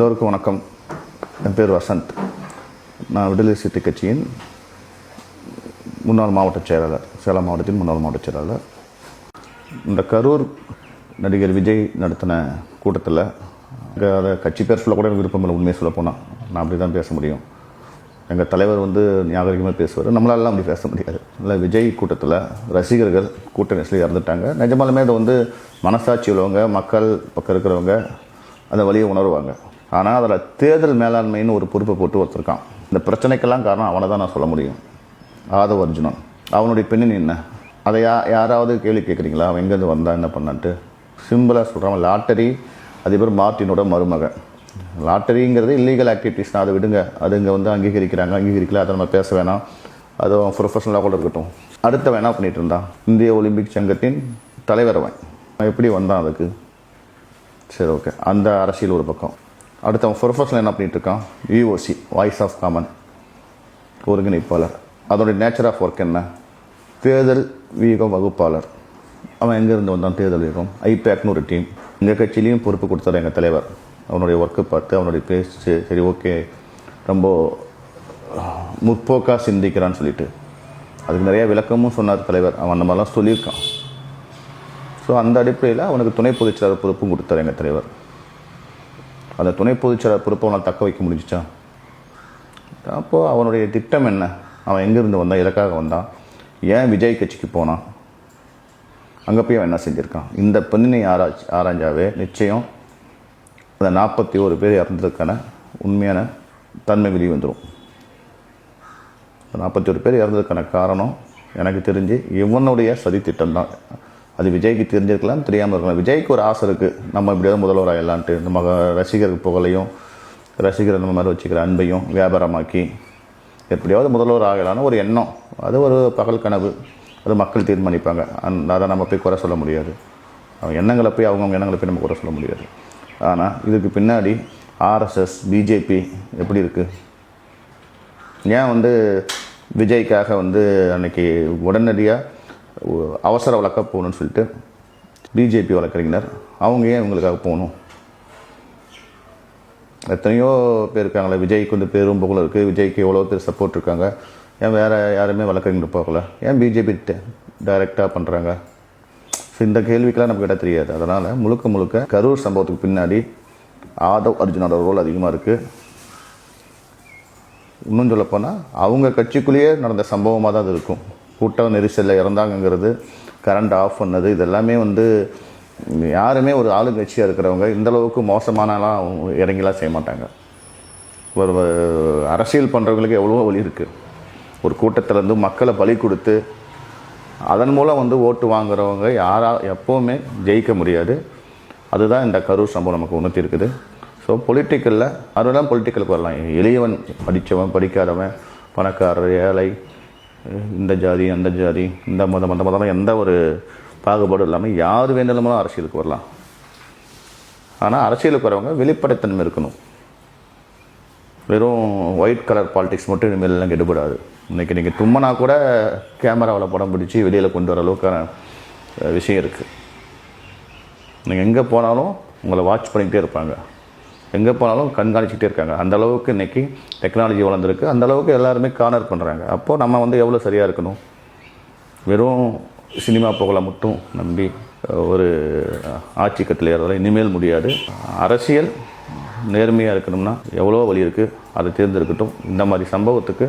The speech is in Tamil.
எல்லோருக்கும் வணக்கம். என் பேர் வசந்த். நான் விடுதலை சிறுத்தை கட்சியின் முன்னாள் மாவட்ட செயலாளர் சேலம் மாவட்டத்தின் முன்னாள் மாவட்ட செயலாளர். இந்த கரூர் நடிகர் விஜய் நடத்தின கூட்டத்தில் அங்கே அதை கட்சி பேர் சொல்ல கூட எனக்கு விருப்பம் இல்லை உண்மையை சொல்ல போனால் நான் அப்படி தான் பேச முடியும். எங்கள் தலைவர் வந்து நாகரிகமாக பேசுவார். நம்மளாலாம் அப்படி பேச முடியாது. இல்லை விஜய் கூட்டத்தில் ரசிகர்கள் கூட்ட நெரிசலில் இறந்துட்டாங்க. நிஜமாலுமே அதை வந்து மனசாட்சி உள்ளவங்க மக்கள் பக்கம் இருக்கிறவங்க அந்த வழியை உணர்வாங்க. ஆனால் அதில் தேர்தல் மேலாண்மைன்னு ஒரு பொறுப்பை போட்டு ஒருத்தருக்கான். இந்த பிரச்சனைக்கெல்லாம் காரணம் அவனை தான் நான் சொல்ல முடியும். ஆதவ அர்ஜுனன். அவனுடைய பெண்ணின் என்ன? அதை யா யாராவது கேள்வி கேட்குறீங்களா அவன் எங்கேருந்து வந்தான் என்ன பண்ணான்ட்டு? சிம்பிளாக சொல்கிறான் லாட்டரி அதிபர் மார்ட்டினோட மருமகன். லாட்டரிங்கிறது இல்லீகல் ஆக்டிவிட்டீஸ் தான். அதை விடுங்க. அது இங்கே வந்து அங்கீகரிக்கிறாங்க. அங்கீகரிக்கல. அதை நம்ம பேச வேணாம். அது அவன் ப்ரொஃபஷனலாக கூட இருக்கட்டும். அடுத்த வேணா பண்ணிகிட்டு இருந்தான்? இந்திய ஒலிம்பிக் சங்கத்தின் தலைவர் அவன். அவன் எப்படி வந்தான் அதுக்கு? சரி ஓகே அந்த அரசியல் ஒரு பக்கம். அடுத்து அவன் ப்ரொஃபஷனல் என்ன பண்ணிகிட்ருக்கான் இருக்கான்? விஓசி வாய்ஸ் ஆஃப் காமன் ஒருங்கிணைப்பாளர். அதோடைய நேச்சர் ஆஃப் ஒர்க் என்ன? தேர்தல் வியூகம் வகுப்பாளர். அவன் எங்கேருந்து வந்தான் தேர்தல் வியூகம்? ஐபேக்னு ஒரு டீம் எங்கள் கட்சியிலையும் பொறுப்பு கொடுத்தார் எங்கள் தலைவர். அவனுடைய ஒர்க்கு பார்த்து அவனுடைய பேச்சு சரி ஓகே. ரொம்ப முற்போக்காக சிந்திக்கிறான்னு சொல்லிட்டு. அதுக்கு நிறைய விளக்கமும் சொன்னார் தலைவர். அவன் அந்த மாதிரிலாம் சொல்லியிருக்கான். ஸோ அந்த அடிப்படையில் அவனுக்கு துணை பொதுச்செயலாளர் பொறுப்பும் கொடுத்தார் எங்கள் தலைவர். அந்த துணை பொதுச்செயலர் பொறுப்பை அவனால் தக்க வைக்க முடிஞ்சிச்சா? அப்போது அவனுடைய திட்டம் என்ன? அவன் எங்கேருந்து வந்தான்? எதற்காக வந்தான்? ஏன் விஜய் கட்சிக்கு போனான்? அங்கே போய் அவன் என்ன செஞ்சுருக்கான்? இந்த பின்னணி ஆராய்ச்சி ஆராய்ஞ்சாவே நிச்சயம் அந்த நாற்பத்தி ஒரு பேர் இறந்ததுக்கான உண்மையான தன்மை வெளியே வந்துடும் நாற்பத்தி ஒரு பேர் இறந்ததுக்கான காரணம் எனக்கு தெரிஞ்சு இவனுடைய சதித்திட்டம் தான் அது விஜய்க்கு தெரிஞ்சிருக்கலாம் தெரியாமல் இருக்கலாம். விஜய்க்கு ஒரு ஆசை இருக்குது நம்ம இப்படியாவது முதல்வர் ஆகலான்ட்டு நம்ம ரசிகர் புகழையும் ரசிகர் நம்ம மாதிரி வச்சுக்கிற அன்பையும் வியாபாரமாக்கி எப்படியாவது முதல்வர் ஆகலான்னு ஒரு எண்ணம். அது ஒரு பகல் கனவு. அது மக்கள் தீர்மானிப்பாங்க. அந்த அதை நம்ம போய் குறை சொல்ல முடியாது. அவங்க எண்ணங்களை போய் அவங்கவுங்க எண்ணங்களை போய் நம்ம குறை சொல்ல முடியாது. ஆனால் இதுக்கு பின்னாடி ஆர்எஸ்எஸ் பிஜேபி எப்படி இருக்குது ஏன் வந்து விஜய்க்காக வந்து அன்றைக்கி உடனடியாக அவசர வழக்காக போகணும்னு சொல்லிட்டு பிஜேபி வழக்கறிஞர் அவங்க ஏன் இவங்களுக்காக போகணும்? எத்தனையோ பேர் இருக்காங்களே விஜய்க்கு வந்து பேரும் புகழும் இருக்குது விஜய்க்கு எவ்வளோ பேர் சப்போர்ட் இருக்காங்க. ஏன் வேறு யாருமே வழக்கறிஞர் போகல ஏன் பிஜேபி டைரெக்டாக பண்ணுறாங்க ஸோ இந்த கேள்விக்கெல்லாம் நமக்கு இட தெரியாது. அதனால் முழுக்க முழுக்க கரூர் சம்பவத்துக்கு பின்னாடி ஆதவ் அர்ஜுனோட ரோல் அதிகமாக இருக்குது இன்னும் சொல்லப்போனால் அவங்க கட்சிக்குள்ளேயே நடந்த சம்பவமாக தான் அது இருக்கும். கூட்ட நெரிசலில் இறந்தாங்கங்கிறது கரண்ட் ஆஃப் பண்ணது இதெல்லாமே வந்து யாருமே ஒரு ஆளுங்கட்சியாக இருக்கிறவங்க இந்தளவுக்கு மோசமானலாம் இறங்கிலாம் செய்ய மாட்டாங்க. ஒரு அரசியல் பண்ணுறவங்களுக்கு எவ்வளவோ வழி இருக்குது ஒரு கூட்டத்திலேருந்து மக்களை பலி கொடுத்து அதன் மூலம் வந்து ஓட்டு வாங்குறவங்க யாரா எப்போவுமே ஜெயிக்க முடியாது. அதுதான் இந்த கரூர் சம்பவம் நமக்கு உணர்த்தி இருக்குது ஸோ பொலிட்டிக்கலில் அதெல்லாம் பொலிட்டிக்கலுக்கு வரலாம். எளியவன் படித்தவன் படிக்காதவன் பணக்காரர் ஏழை இந்த ஜாதி அந்த ஜாதி இந்த மதம் அந்த மதம் எந்த ஒரு பாகுபாடும் இல்லாமல் யார் வேண்டாலும் அரசியலுக்கு வரலாம். ஆனால் அரசியலுக்கு வரவங்க வெளிப்படைத்தன்மை இருக்கணும். வெறும் ஒயிட் கலர் பாலிடிக்ஸ் மட்டும் இனிமேலாம் கெடுபடாது. இன்றைக்கி நீங்கள் தும்மனா கூட கேமராவில் படம் பிடிச்சி வெளியில் கொண்டு வர அளவுக்கான விஷயம் இருக்குது நீங்கள் எங்கே போனாலும் உங்களை வாட்ச் பண்ணிக்கிட்டே இருப்பாங்க. எங்கே போனாலும் கண்காணிச்சிக்கிட்டே இருக்காங்க. அந்த அளவுக்கு இன்றைக்கி டெக்னாலஜி வளர்ந்துருக்கு. அந்த அளவுக்கு எல்லாருமே கார்னர் பண்ணுறாங்க அப்போது நம்ம வந்து எவ்வளோ சரியாக இருக்கணும்? வெறும் சினிமா புகழை மட்டும் நம்பி ஒரு ஆட்சி கட்டில் இனிமேல் முடியாது. அரசியல் நேர்மையாக இருக்கணும்னா எவ்வளோ வழி இருக்குது அதை தேர்ந்தெடுக்கட்டும் இந்த மாதிரி சம்பவத்துக்கு